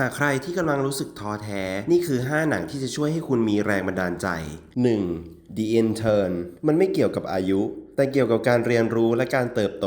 หากใครที่กำลังรู้สึกท้อแท้ นี่คือ 5 หนังที่จะช่วยให้คุณมีแรงบันดาลใจ 1. The Intern มันไม่เกี่ยวกับอายุ แต่เกี่ยวกับการเรียนรู้และการเติบโต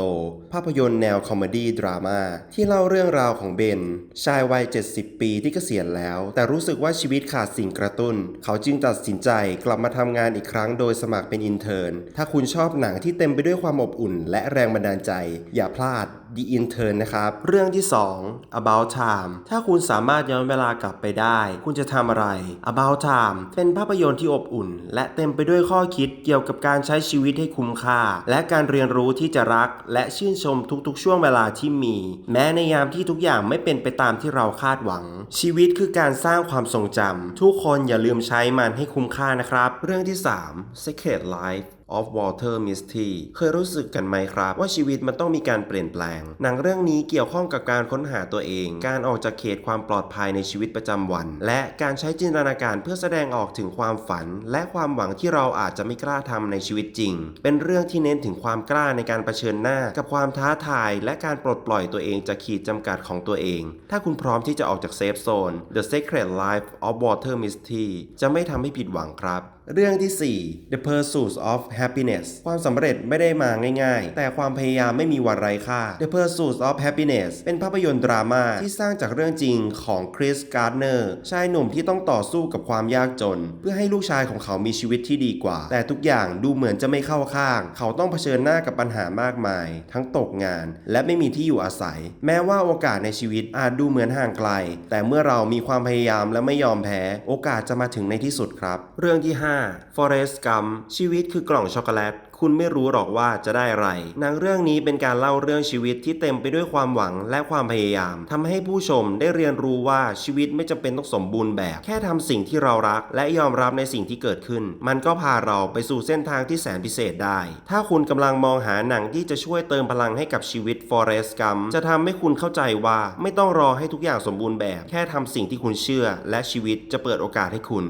ภาพยนตร์แนวคอมเมดี้ดราม่าที่เล่าเรื่องราวของเบน ชายวัย 70 ปีที่เกษียณแล้ว แต่รู้สึกว่าชีวิตขาดสิ่งกระตุ้น เขาจึงตัดสินใจกลับมาทำงานอีกครั้งโดยสมัครเป็นอินเทอร์นถ้าคุณชอบหนังที่เต็มไปด้วยความอบอุ่น และแรงบันดาลใจ อย่าพลาด The Intern นะครับ เรื่องที่ 2 About Time ถ้าคุณสามารถย้อนเวลากลับไปได้ คุณจะทำอะไร About Time เป็นภาพยนตร์ที่อบอุ่น และเต็มไปด้วยข้อคิดเกี่ยวกับการใช้ชีวิตให้คุ้มค่าและการเรียนรู้ที่จะรัก และชื่นชมทุกๆ ช่วงเวลาที่มี แม้ในยามที่ทุกอย่างไม่เป็นไปตามที่เราคาดหวัง ชีวิตคือการสร้างความทรงจำทุกคนอย่าลืมใช้มันให้คุ้มค่านะครับ เรื่องที่ 3 Secret Life of Water Misty เคยรู้สึกกันไหมครับ ว่าชีวิตมันต้องมีการเปลี่ยนแปลง หนังเรื่องนี้เกี่ยวข้องกับการค้นหาตัวเอง การออกจากเขตความปลอดภัยในชีวิตประจำวัน และการใช้จินตนาการเพื่อแสดงออกถึงความฝัน และความหวังที่เราอาจจะไม่กล้าทำในชีวิตจริง เป็นเรื่องที่เน้นถึงความกล้าในการเผชิญหน้ากับความท้าทายและการปลดปล่อยตัวเองจากขีดจำกัดของตัวเอง ถ้าคุณพร้อมที่จะออกจากเซฟโซน The Secret Life of Water Misty จะไม่ทำให้ผิดหวังครับ เรื่องที่ 4 The Pursuit of Happiness ความสำเร็จไม่ได้มาง่ายๆ แต่ความพยายามไม่มีวันไร้ค่า The Pursuit of Happiness เป็นภาพยนตร์ดราม่าที่สร้างจากเรื่องจริงของคริสการ์เนอร์ชายหนุ่มที่ต้องต่อสู้กับความยากจน เพื่อให้ลูกชายของเขามีชีวิตที่ดีกว่า แต่ทุกอย่างดูเหมือนจะไม่เข้าข้าง เขาต้องเผชิญหน้ากับปัญหามากมาย ทั้งตกงาน และไม่มีที่อยู่อาศัย แม้ว่าโอกาสในชีวิตอาจดูเหมือนห่างไกล แต่เมื่อเรามีความพยายามและไม่ยอมแพ้ โอกาสจะมาถึงในที่สุดครับ เรื่องที่ 5 Forest Gump ชีวิตคือกล่องช็อกโกแลต คุณไม่รู้หรอกว่าจะได้อะไร หนังเรื่องนี้เป็นการเล่าเรื่องชีวิตที่เต็มไปด้วยความหวังและความพยายามทำให้ผู้ชมได้เรียนรู้ว่าชีวิตไม่จำเป็นต้องสมบูรณ์แบบ แค่ทำสิ่งที่เรารัก และยอมรับในสิ่งที่เกิดขึ้น มันก็พาเราไปสู่เส้นทางที่แสนพิเศษได้ ถ้าคุณกำลังมองหาหนังที่จะช่วยเติมพลังให้กับชีวิต Forest Gump จะทำให้คุณเข้าใจว่าไม่ต้องรอให้ทุกอย่างสมบูรณ์แบบ แค่ทำสิ่งที่คุณเชื่อ และชีวิตจะเปิดโอกาสให้คุณ